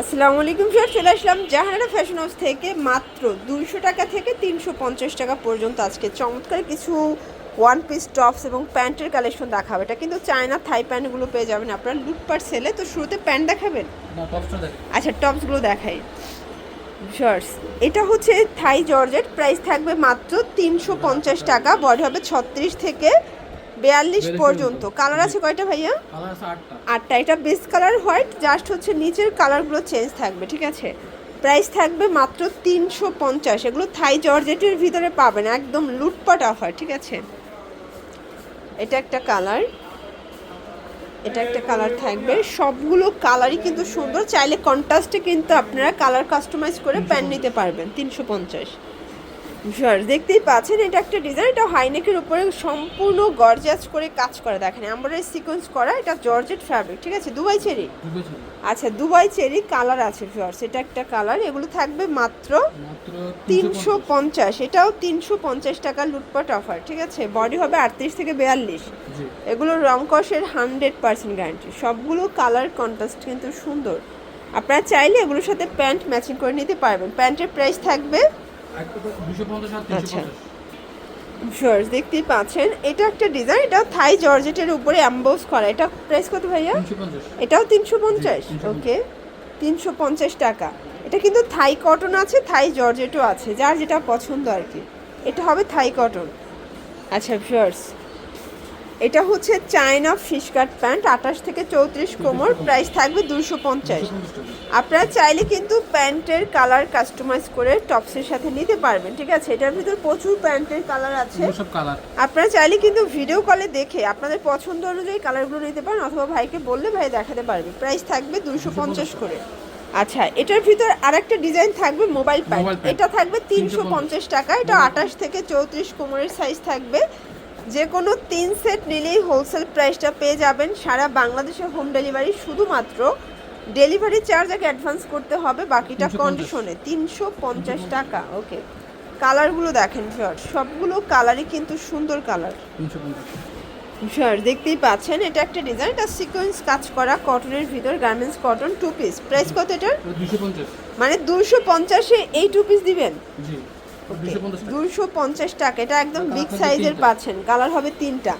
আসসালামু আলাইকুম স্যার চলে আসলাম জাহানারা ফ্যাশন হাউস থেকে মাত্র দুইশো টাকা থেকে তিনশো পঞ্চাশ টাকা পর্যন্ত আজকে। চমৎকার কিছু ওয়ান পিস টপস এবং প্যান্টের কালেকশন দেখাবে। এটা কিন্তু চায়না থাই প্যান্টগুলো পেয়ে যাবেন আপনার লুটপাট সেলে তো শুরুতে প্যান্ট দেখাবেন? আচ্ছা টপসগুলো দেখাই। শর্টস এটা হচ্ছে থাই জর্জেট প্রাইস থাকবে মাত্র তিনশো পঞ্চাশ টাকা। বডি হবে ছত্রিশ থেকে বিয়াল্লিশ পর্যন্ত। কালার আছে কয়টা ভাইয়া? আটটা। এটা বেস কালার হোয়াইট জাস্ট হচ্ছে নিচের কালারগুলো চেঞ্জ থাকবে ঠিক আছে? প্রাইস থাকবে মাত্র তিনশো পঞ্চাশ। এগুলো থাই জর্জেটের ভিতরে পাবেন একদম লুটপাট অফার ঠিক আছে? এটা একটা কালার এটা একটা কালার থাকবে। সবগুলো কালারই কিন্তু সুন্দর। চাইলে কন্ট্রাস্টে কিন্তু আপনারা কালার কাস্টমাইজ করে প্যান্ট নিতে পারবেন তিনশো পঞ্চাশ। দেখতেই পাচ্ছেন এটা একটা ডিজাইন এটা হাইনেকের উপরে সম্পূর্ণ গর্জাস করে কাজ করা দেখেন আমরা সিকোয়েন্স করা এটা জর্জেট ফ্যাব্রিক ঠিক আছে? Dubai cherry? আচ্ছা দুবাই চেরি কালার আছে ফিওর্স এটা একটা কালার এগুলো থাকবে মাত্র তিনশো পঞ্চাশ এটাও তিনশো পঞ্চাশ টাকা লুটপাট অফার ঠিক আছে? বডি হবে আটত্রিশ থেকে বিয়াল্লিশ। এগুলো রং কষের হান্ড্রেড পার্সেন্ট গ্যারান্টি সবগুলো কালার কন্ট্রাস্ট কিন্তু সুন্দর। আপনারা চাইলে এগুলোর সাথে প্যান্ট ম্যাচিং করে নিতে পারবেন প্যান্টের প্রাইস থাকবে আচ্ছা। শর্টস দেখতেই পাচ্ছেন এটা একটা ডিজাইন এটা থাই জর্জেটের উপরে অ্যাম্বোস করা। এটা প্রাইস কত ভাইয়া? এটাও তিনশো পঞ্চাশ? ওকে তিনশো পঞ্চাশ টাকা। এটা কিন্তু থাই কটন আছে থাই জর্জেটও আছে যার যেটা পছন্দ আর কি। এটা হবে থাই কটন আচ্ছা শর্টস এটা হচ্ছে চায়না ফিশ কাট প্যান্ট আঠাশ থেকে চৌত্রিশ কোমর প্রাইস থাকবে দুশো পঞ্চাশ। আপনারা চাইলে কিন্তু প্যান্টের কালার কাস্টমাইজ করে টপসের সাথে নিতে পারবেন ঠিক আছে? এটার ভিতর প্রচুর প্যান্টের কালার আছে। আপনারা চাইলে কিন্তু ভিডিও কলে দেখে আপনাদের পছন্দ অনুযায়ী কালারগুলো নিতে পারেন অথবা ভাইকে বললে ভাই দেখাতে পারবে। প্রাইস থাকবে দুশো পঞ্চাশ করে। আচ্ছা এটার ভিতর আরেকটা ডিজাইন থাকবে মোবাইল প্যান্ট। এটা থাকবে তিনশো পঞ্চাশ। টাকা এটা আঠাশ থেকে চৌত্রিশ কোমরের সাইজ থাকবে। যে কোনো তিন সেট নিলেই হোলসেল প্রাইসটা পেয়ে যাবেন সারা বাংলাদেশে হোম ডেলিভারি শুধুমাত্র। ডেলিভারি চার্জ আগে অ্যাডভান্স করতে হবে বাকিটা কন্ডিশনে তিনশো পঞ্চাশ টাকা ওকে কালারগুলো দেখেন শর্ট সবগুলো কালারই কিন্তু সুন্দর কালার। স্যার দেখতেই পাচ্ছেন এটা একটা ডিজাইন এটা সিকোয়েন্স কাজ করা কটনের ভিতর garments cotton two piece price কত এটার? মানে দুশো পঞ্চাশে এই টু পিস দিবেন? দুশো পঞ্চাশ টাকা। দুশো এটা একদম বিগ সাইজের পাচ্ছেন কালার হবে তিনটা।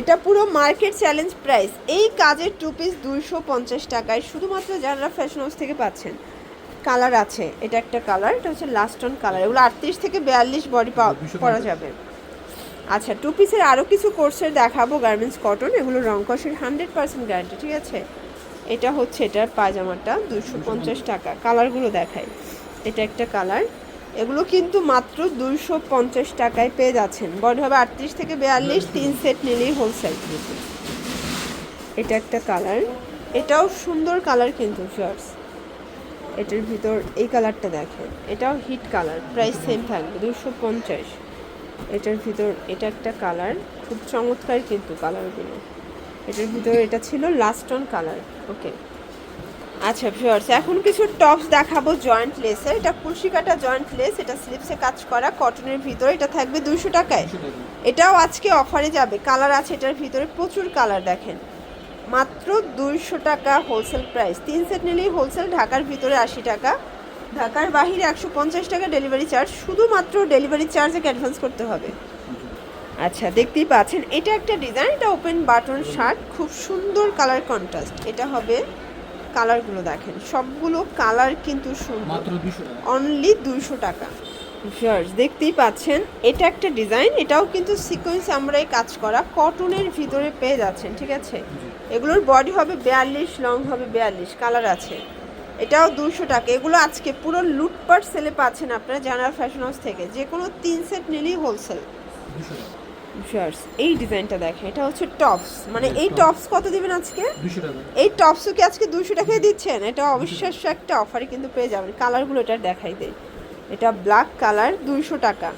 এটা পুরো মার্কেট চ্যালেঞ্জ প্রাইস এই কাজের টু পিস দুইশো পঞ্চাশ টাকায় শুধুমাত্র যারা ফ্যাশন হাউস থেকে পাচ্ছেন কালার আছে। এটা একটা কালার এটা হচ্ছে লাস্ট অন কালার এগুলো আটত্রিশ থেকে বিয়াল্লিশ বডি দুশো করা যাবে। আচ্ছা টু পিসের আরও কিছু কোর্সের দেখাবো গার্মেন্টস কটন এগুলো রং কষের হান্ড্রেড পার্সেন্ট গ্যারান্টি ঠিক আছে? এটা হচ্ছে এটার পায়জামাটা দুশো পঞ্চাশ টাকা। কালারগুলো দেখাই। এটা একটা কালার এগুলো কিন্তু মাত্র দুইশো পঞ্চাশ টাকায় পেয়ে যাচ্ছেন। বডি হবে আটত্রিশ থেকে বিয়াল্লিশ, তিন সেট নিলেই হোলসেল এটা একটা কালার। এটাও সুন্দর কালার কিন্তু শর্টস এটার ভিতর এই কালারটা দেখেন। এটাও হিট কালার প্রাইস সেম থাকবে দুশো পঞ্চাশ। এটার ভিতর এটা একটা কালার, খুব চমৎকার কিন্তু কালারগুলো। এটার ভিতর এটা ছিল লাস্ট অন কালার ওকে আচ্ছা ভিউয়ার্স এখন কিছু টপস দেখাবো জয়েন্ট লেসের এটা কুলসি কাটা জয়েন্ট লেস এটা স্লিপসে কাজ করা কটনের ভিতরে। এটা থাকবে দুশো টাকায়। এটাও আজকে অফারে যাবে। কালার আছে এটার ভিতরে প্রচুর কালার দেখেন। মাত্র দুইশো টাকা হোলসেল প্রাইস তিন সেট নিলেই হোলসেল ঢাকার ভিতরে আশি টাকা। ঢাকার বাহিরে একশো পঞ্চাশ টাকা ডেলিভারি চার্জ শুধুমাত্র ডেলিভারি চার্জে অ্যাডভান্স করতে হবে। আচ্ছা দেখতেই পাচ্ছেন এটা একটা ডিজাইন এটা ওপেন বাটন শার্ট খুব সুন্দর কালার কন্ট্রাস্ট এটা হবে কালারগুলো দেখেন। সবগুলো কালার কিন্তু সুন্দর। অনলি দুইশো টাকা। ভিউয়ার্স দেখতেই পাচ্ছেন এটা একটা ডিজাইন এটাও কিন্তু সিকোয়েন্স আমরা এই কাজ করা কটনের ভিতরে পেয়ে যাচ্ছেন ঠিক আছে? এগুলোর বডি হবে বিয়াল্লিশ লং হবে বিয়াল্লিশ কালার আছে। এটাও দুশো টাকা। এগুলো আজকে পুরো লুটপাট সেলে পাচ্ছেন আপনারা জানার ফ্যাশন হাউস থেকে। যে কোনো তিন সেট নিলেই হোলসেল ভিউয়ার্স এই ডিজাইনটা দেখেন এটা হচ্ছে টপস মানে এই টপস কত দিবেন আজকে? এই টপসও কি আজকে দুশো টাকায় দিচ্ছেন? এটা অবিশ্বাস্য একটা অফারে কিন্তু পেয়ে যাবেন। কালারগুলো এটা দেখাই দেয় এটা ব্ল্যাক কালার দুইশো টাকা।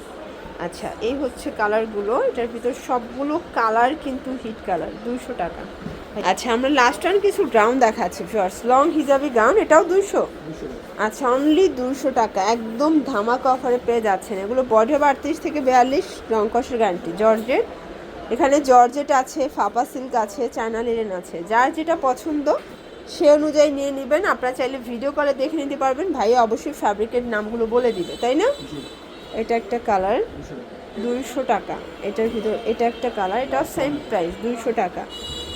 আচ্ছা এই হচ্ছে কালারগুলো এটার ভিতর সবগুলো কালার কিন্তু হিট কালার দুইশো টাকা। আচ্ছা আমরা লাস্ট ওয়ান কিছু গ্রাউন্ড দেখাচ্ছি ফার্স লং হিজাবি গাউন এটাও দুইশো? দুশো আচ্ছা অনলি দুশো টাকা। একদম ধামাকা অফারে পেয়ে যাচ্ছেন। এগুলো বডি হবে আটত্রিশ থেকে বিয়াল্লিশ রং কষের গ্যারান্টি জর্জেট এখানে জর্জেট আছে ফাপা সিল্ক আছে চায়না লিনেন আছে। যার যেটা পছন্দ সে অনুযায়ী নিয়ে নেবেন। আপনারা চাইলে ভিডিও কলে দেখে নিতে পারবেন। ভাই অবশ্যই ফ্যাব্রিকের নামগুলো বলে দিবে তাই না? এটা একটা কালার দুইশো টাকা। এটার ভিতর এটা একটা কালার এটাও সেম প্রাইস দুইশো টাকা।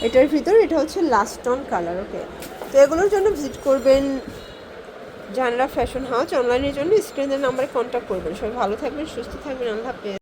এটার ভিতর এটা হচ্ছে লাস্ট অন কালার ওকে তো এগুলোর জন্য ভিজিট করবেন জানলা ফ্যাশন হাউস অনলাইনের জন্য স্ক্রিনের নাম্বারে কন্ট্যাক্ট করবেন। সবাই ভালো থাকবেন, সুস্থ থাকবেন, আল্লাহ হাফেজ।